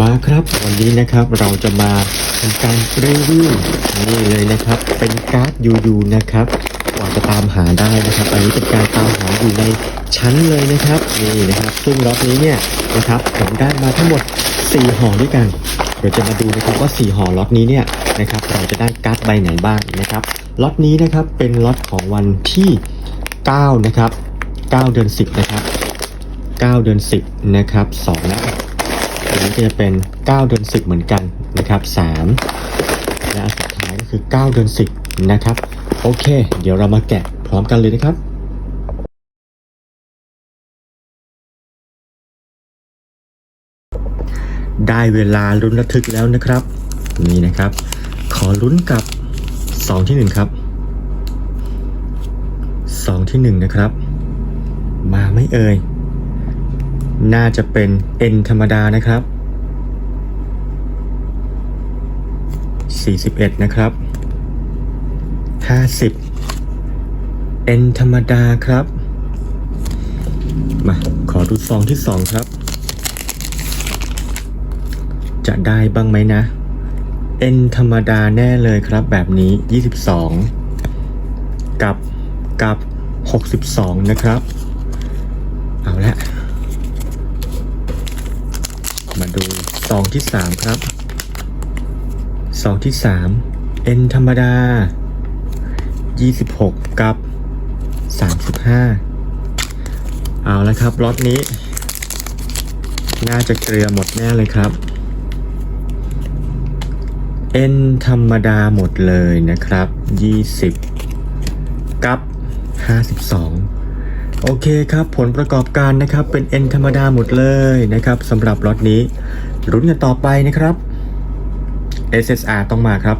มาครับวันนี้นะครับเราจะมาทำการรีวิวนี่เลยนะครับ เป็นการ์ดยูยูนะครับกว่าจะตามหาได้นะครับ อันนี้เป็นการตามหาอยู่ในชั้นเลยนะครับนี่นะครับซึ่งล็อตนี้เนี่ยนะครับผมได้มาทั้งหมด 4ห่อด้วยกันเดี๋ยวจะมาดูนะครับว่า 4ห่อล็อตนี้เนี่ยนะครับเราจะได้การ์ดใบไหนบ้างนะครับล็อตนี้นะครับเป็นล็อตของวันที่ 9 นะครับ 9 เดือน 10 นะครับ 9 เดือน 10 นะครับ2นะ อันนี้ก็จะเป็น 9 เดือน 10 เหมือนกันนะครับ 3 และสุดท้ายก็คือ 9 เดือน 10 นะครับ โอเค เดี๋ยวเรามาแกะพร้อมกันเลยนะครับได้เวลาลุ้นระทึกแล้วนะครับ นี่นะครับ ขอลุ้นกับ2ที่1ครับ2ที่1นะครับ มาไม่เอ่ย น่าจะเป็น N ธรรมดานะครับ 41 นะครับ 50 N ธรรมดาครับ มา ขอดูซองที่ 2 ครับ จะได้บ้างไหมนะ N ธรรมดาแน่เลยครับแบบนี้ 22 กับกับ 62 นะครับ เอาละ มาดู ซองที่สามครับซองที่สามเอ็นธรรมดา 26 กับ 35 เอาละครับล็อตนี้ น่าจะเกลือหมดแน่เลยครับเอ็นธรรมดาหมดเลยนะครับ 20 กับ 52 โอเคครับผลประกอบการนะครับเป็น N ธรรมดาหมดเลยนะครับสำหรับล็อตนี้ รุ้นกันต่อไปนะครับ SSR ต้องมาครับ